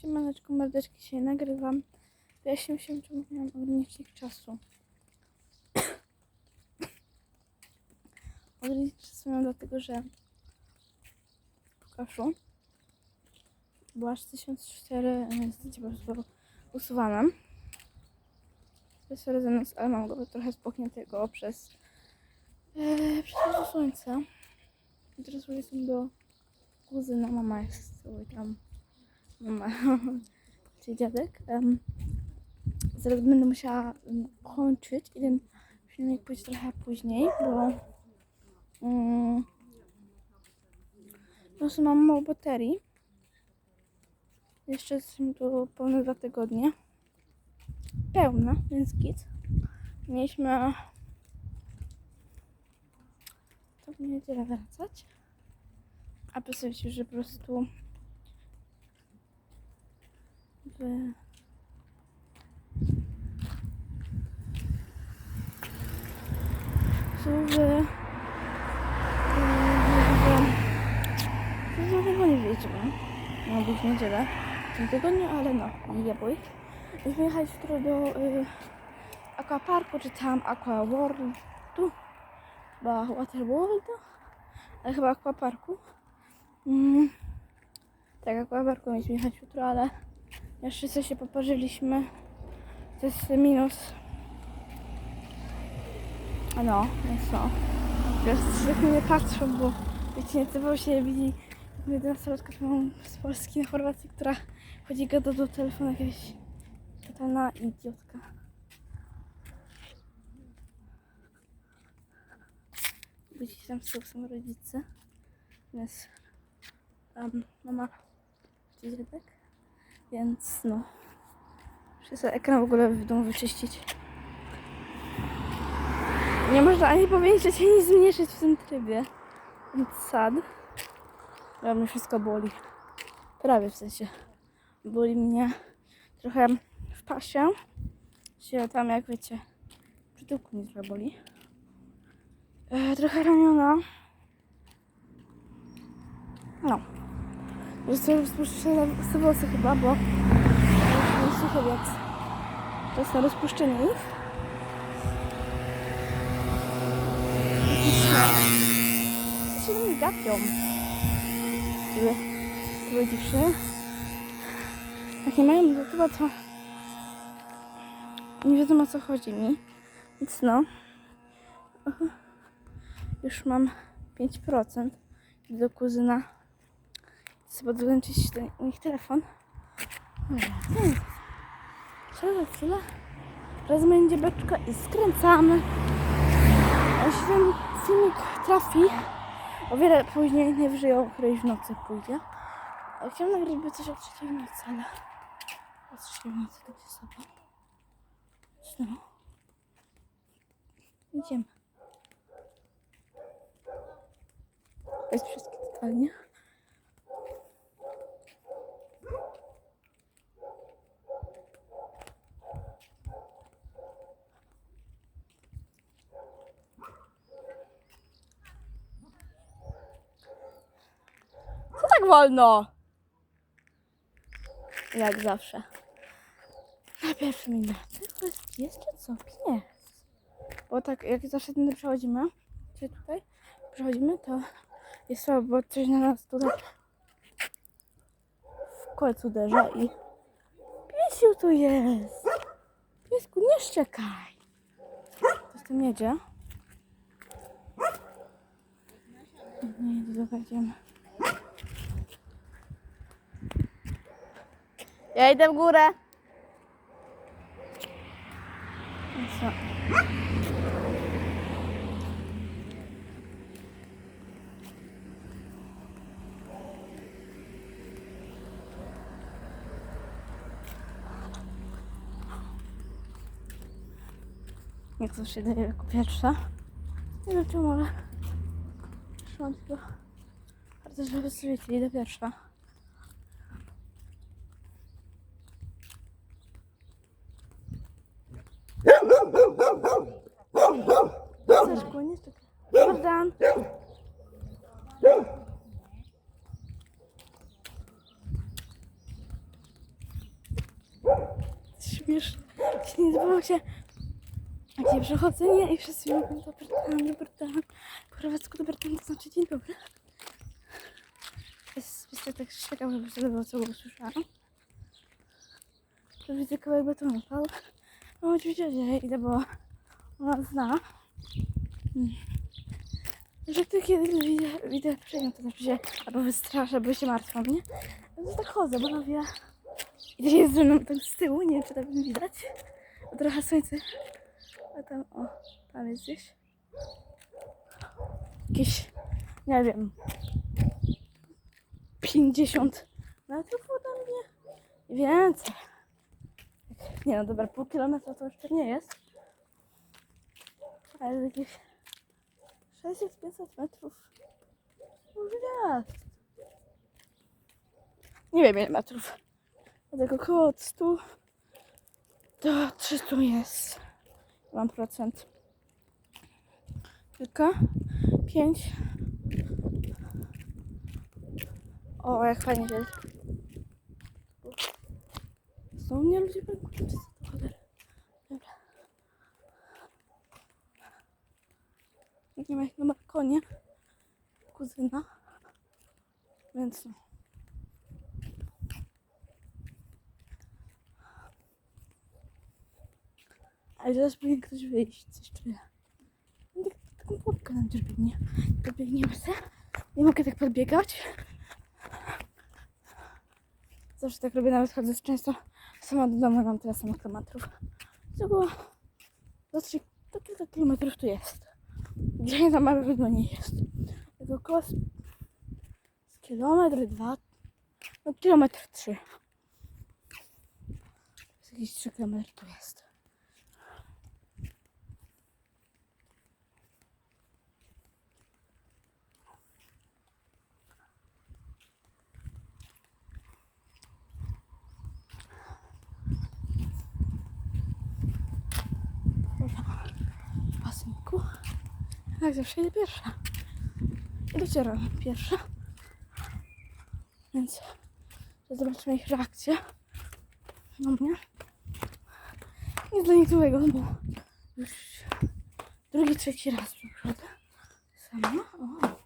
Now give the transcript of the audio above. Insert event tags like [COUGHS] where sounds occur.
Siemaneczko, mordeczki, dzisiaj nagrywam. Wyjaśnię się, czemu miałam ogranicznik czasu. [COUGHS] ogranicznik czasu miałam dlatego, że w kaszu była aż 1004, niestety po prostu usuwana. To jest rezonans, ale mam go trochę spuchniętego przez, e, przez słońce. I teraz jestem do kuzyna, mama jest oj, tam mama, [LAUGHS] czyli dziadek. Em, zaraz będę musiała em, kończyć i ten filmik pójść trochę później, bo um, po prostu mam mało baterii. Jeszcze są tu pełne dwa tygodnie. Pełne, więc git. Mieliśmy to w niedzielę wracać. A posłuchajcie, że po prostu w są w w żadnego nie wiedziałam. Miała być niedzielę w tym tygodniu, ale no, nie bój. I wyjechać jutro do y, aquaparku, czy tam aqua worldu, chyba waterworldu, ale chyba aquaparku. Mm. Tak, aquaparku mieliśmy jechać jutro, ale jeszcze coś się poparzyliśmy. To jest minus. No, jest no. Teraz tak mnie patrzą, bo wiecie, nie typowo się widzi 11-latka mam z Polski na Chorwacji, która chodzi gada do telefonu jakaś totalna idiotka. Widzicie, tam z są rodzice. Jest um, mama czy dziadek. Więc no. Muszę sobie ekran w ogóle w domu wyczyścić. Nie można ani powiększyć, ani zmniejszyć w tym trybie. Więc sad. Ja mnie wszystko boli. Prawie w sensie. Boli mnie trochę w pasie. Się tam jak wiecie. Przy tyłku mnie trochę boli. E, trochę ramiona. No. Zresztą rozpuszczę te włosy chyba, bo nie suche, więc czas na rozpuszczenie ich. Co się mi gapią? Były, były dziewczyny. Jak nie mają chyba to nie wiadomo o co chodzi mi. Więc no. Już mam 5% do kuzyna. Chcę podłączyć do nich telefon. Chwilę, chwilę. Teraz będzie beczka i skręcamy. Jeśli ten filmik trafi, o wiele później, najwyżej o którejś w nocy pójdzie. A chciałam nagrać by coś o trzeciej w nocy, ale o trzeciej w nocy to gdzie sobie. No. Idziemy. Jest wszystkie totalnie. Wolno? Jak zawsze. Na pierwszym jest pies czy co? Pies. Bo tak jak zawsze tędy przechodzimy, czy tutaj przechodzimy, to jest słabo, bo coś na nas tutaj w końcu uderza i piesiu tu jest. Piesku, nie szczekaj. Coś tam jedzie. Nie, to zobaczymy. Ja idę w górę. Co? Jak zawsze daję jako pierwsza. Nie wiem czemu, ale szłam tylko bardzo żeby sobie idę pierwsza. Saszku, nie stukaj. Jordan. się nie zdawało się, gdzie przechodzę, nie? I wszyscy mówią, dobry dan, dobry dan. Po chorwacku dobry dan to znaczy dzień dobry. Jest, tak szczekał, żeby się tego co usłyszałam. To widzę kawałek betonu padł. No oczywiście, że idę, bo ona zna. Że ty kiedy widzę, widzę przejmę, to znaczy się albo wystraszę, bo się martwią, nie? No to tak chodzę, bo wie. I jest ze mną tak z tyłu, nie wiem czy tam widać. Bo trochę słońce. A tam, o, tam jest gdzieś. Jakieś, nie wiem, 50 metrów ode mnie. Więcej. Nie no, dobra, pół kilometra to jeszcze nie jest. Ale jakieś 600-500 metrów. Może. Nie wiem ile metrów. Dlatego około od 100 do 300 jest. Mam procent. Kilka. Pięć. O, jak fajnie jest. Są mnie ludzie bankują, czy co to cholera? Dobra. Nie ma jak na balkonie. Kuzyna. Więc no. Ale zaraz powinien ktoś wyjść, coś czuję. Tak, taką pułapkę nam też biegnie. Podbiegniemy. Nie mogę tak podbiegać. Zawsze tak robię, nawet chodząc często sama do domu, mam tyle samych kilometrów. Tylko za 3, do kilka kilometrów tu jest. Tam ale widmo nie jest. Tylko około z, z kilometr, dwa, no kilometr trzy. Z jakieś 3 kilometry tu jest. w basenku. Jak zawsze idę pierwsza. I docieram pierwsza. Więc zobaczymy ich reakcję na mnie. Nic dla nich bo już drugi, trzeci raz przychodzę sama. O.